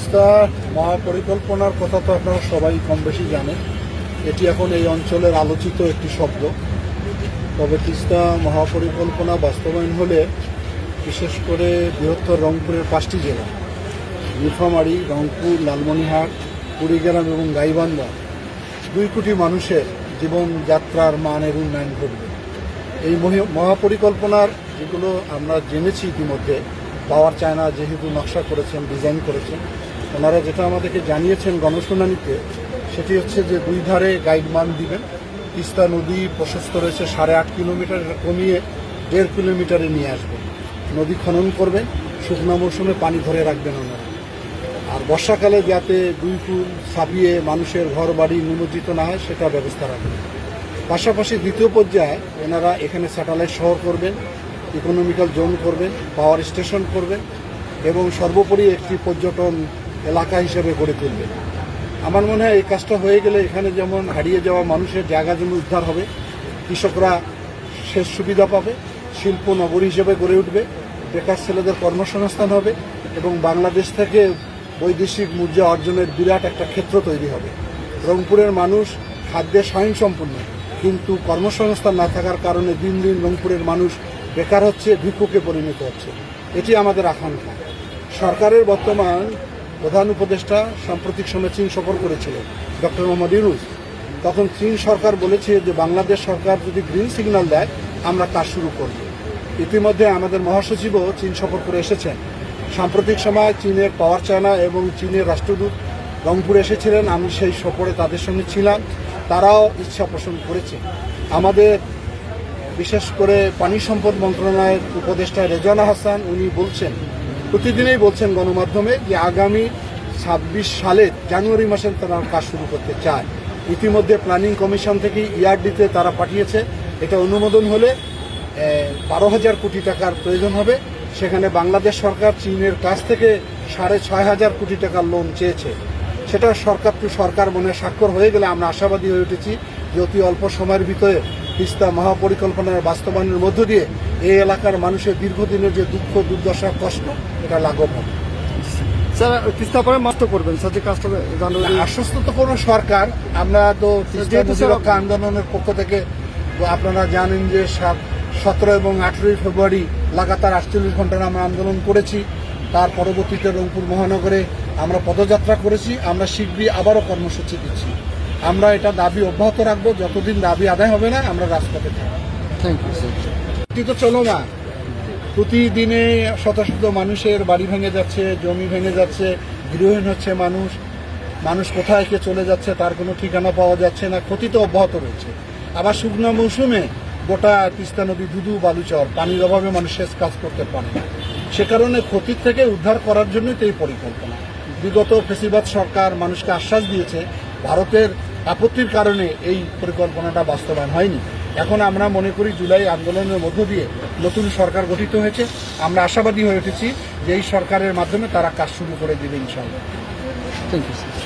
তিস্তা মহাপরিকল্পনার কথা তো আপনারা সবাই কম বেশি জানেন। এটি এখন এই অঞ্চলের আলোচিত একটি শব্দ। তবে তিস্তা মহাপরিকল্পনা বাস্তবায়ন হলে বিশেষ করে বৃহত্তর রংপুরের পাঁচটি জেলা, নীলফামারী, রংপুর, লালমনিরহাট, কুড়িগ্রাম এবং গাইবান্ধা, দুই কোটি মানুষের জীবনযাত্রার মানের উন্নয়ন ঘটবে। এই মহি- মহাপরিকল্পনার যেগুলো আমরা জেনেছি ইতিমধ্যে, পাওয়ার চায়না যেহেতু নকশা করেছেন, ডিজাইন করেছেন ওনারা যেটা আমাদেরকে জানিয়েছেন গণশুনানিতে, সেটি হচ্ছে যে দুই ধারে গাইডমান দিবেন। তিস্তা নদী প্রশস্ত রয়েছে সাড়ে আট কিলোমিটার কমিয়ে দেড় কিলোমিটারে নিয়ে আসবেন। নদী খনন করবেন, শুকনো মৌসুমে পানি ধরে রাখবেন ওনারা। আর বর্ষাকালে যাতে দুই ফুল ছাপিয়ে মানুষের ঘর বাড়ি নিমজ্জিত না হয়, সেটা ব্যবস্থা রাখবেন। পাশাপাশি দ্বিতীয় পর্যায়ে এনারা এখানে স্যাটেলাইট শহর করবেন ইকোনমিক্যাল জোন করবেন পাওয়ার স্টেশন করবেন এবং সর্বোপরি একটি পর্যটন এলাকা হিসেবে গড়ে তুলবে। আমার মনে হয় এই কাজটা হয়ে গেলে এখানে যেমন হারিয়ে যাওয়া মানুষের জায়গা জমি উদ্ধার হবে, কৃষকরা শেষ সুবিধা পাবে, শিল্প নগরী হিসেবে গড়ে উঠবে, বেকার ছেলেদের কর্মসংস্থান হবে এবং বাংলাদেশ থেকে বৈদেশিক মুদ্রা অর্জনের বিরাট একটা ক্ষেত্র তৈরি হবে। রংপুরের মানুষ খাদ্যে স্বয়ংসম্পূর্ণ, কিন্তু কর্মসংস্থান না থাকার কারণে দিন দিন রংপুরের মানুষ বেকার হচ্ছে, ভিক্ষুকে পরিণত হচ্ছে। এটি আমাদের আকাঙ্ক্ষা। সরকারের বর্তমান প্রধান উপদেষ্টা সাম্প্রতিক সময় চীন সফর করেছিলেন ডক্টর মোহাম্মদ ইউনুস। তখন চীন সরকার বলেছে যে বাংলাদেশ সরকার যদি গ্রিন সিগন্যাল দেয়, আমরা কাজ শুরু করব। ইতিমধ্যে আমাদের মহাসচিবও চীন সফর করে এসেছেন। সাম্প্রতিক সময় চীনের পাওয়ার চায়না এবং চীনের রাষ্ট্রদূত রংপুরে এসেছিলেন, আমি সেই সফরে তাদের সঙ্গে ছিলাম। তারাও ইচ্ছা পোষণ করেছে। আমাদের বিশেষ করে পানি সম্পদ মন্ত্রণালয়ের উপদেষ্টা রেজানা হাসান, উনি বলছেন প্রতিদিনই বলছেন গণমাধ্যমে যে আগামী ছাব্বিশ সালের জানুয়ারি মাসে তারা কাজ শুরু করতে চায়। ইতিমধ্যে প্ল্যানিং কমিশন থেকে ইআরডিতে তারা পাঠিয়েছে। এটা অনুমোদন হলে বারো হাজার কোটি টাকার প্রয়োজন হবে। সেখানে বাংলাদেশ সরকার চীনের কাছ থেকে সাড়ে ছয় হাজার কোটি টাকার লোন চেয়েছে। সেটা সরকার টু সরকার মনে স্বাক্ষর হয়ে গেলে আমরা আশাবাদী হয়ে উঠেছি যে অতি অল্প সময়ের ভিতরে তিস্তা মহাপরিকল্পনার বাস্তবায়নের মধ্য দিয়ে এই এলাকার মানুষের দীর্ঘদিনের যে দুঃখ দুর্দশা কষ্ট এটা লাঘব হবে। স্যার তিস্তা পরে মাস্ত করবেন স্যার যে কাজটা আশ্বস্ত তো করব সরকার। আমরা তো তিস্তা আন্দোলনের পক্ষ থেকে আপনারা জানেন যে সতেরো এবং আঠেরোই ফেব্রুয়ারি লাগাতার আটচল্লিশ ঘণ্টার আমরা আন্দোলন করেছি। তার পরবর্তীতে রংপুর মহানগরে আমরা পদযাত্রা করেছি। আমরা শীঘ্রই আবারও কর্মসূচি দিচ্ছি। আমরা এটা দাবি অব্যাহত রাখব যতদিন দাবি আদায় হবে না আমরা রাজপথে থাকব। থ্যাংক ইউ স্যার তো চলো না। প্রতিদিনে শত শত মানুষের বাড়ি ভেঙে যাচ্ছে জমি ভেঙে যাচ্ছে গৃহহীন হচ্ছে মানুষ। মানুষ কোথায় কে চলে যাচ্ছে তার কোনো ঠিকানা পাওয়া যাচ্ছে না ক্ষতি তো অব্যাহত রয়েছে। আবার শুকনো মৌসুমে গোটা তিস্তা নদী দুদু বালুচর পানির অভাবে মানুষ শেষ কাজ করতে পারে না। সে কারণে ক্ষতির থেকে উদ্ধার করার জন্যই তো এই পরিকল্পনা। বিগত ফেসিবাদ সরকার মানুষকে আশ্বাস দিয়েছে ভারতের আপত্তির কারণে এই পরিকল্পনাটা বাস্তবায়ন হয়নি। এখন আমরা মনে করি জুলাই আন্দোলনের মধ্য দিয়ে নতুন সরকার গঠিত হয়েছে। আমরা আশাবাদী হয়ে উঠেছি যে এই সরকারের মাধ্যমে তারা কাজ শুরু করে দেবে ইনশাল্লাহ থ্যাংক ইউ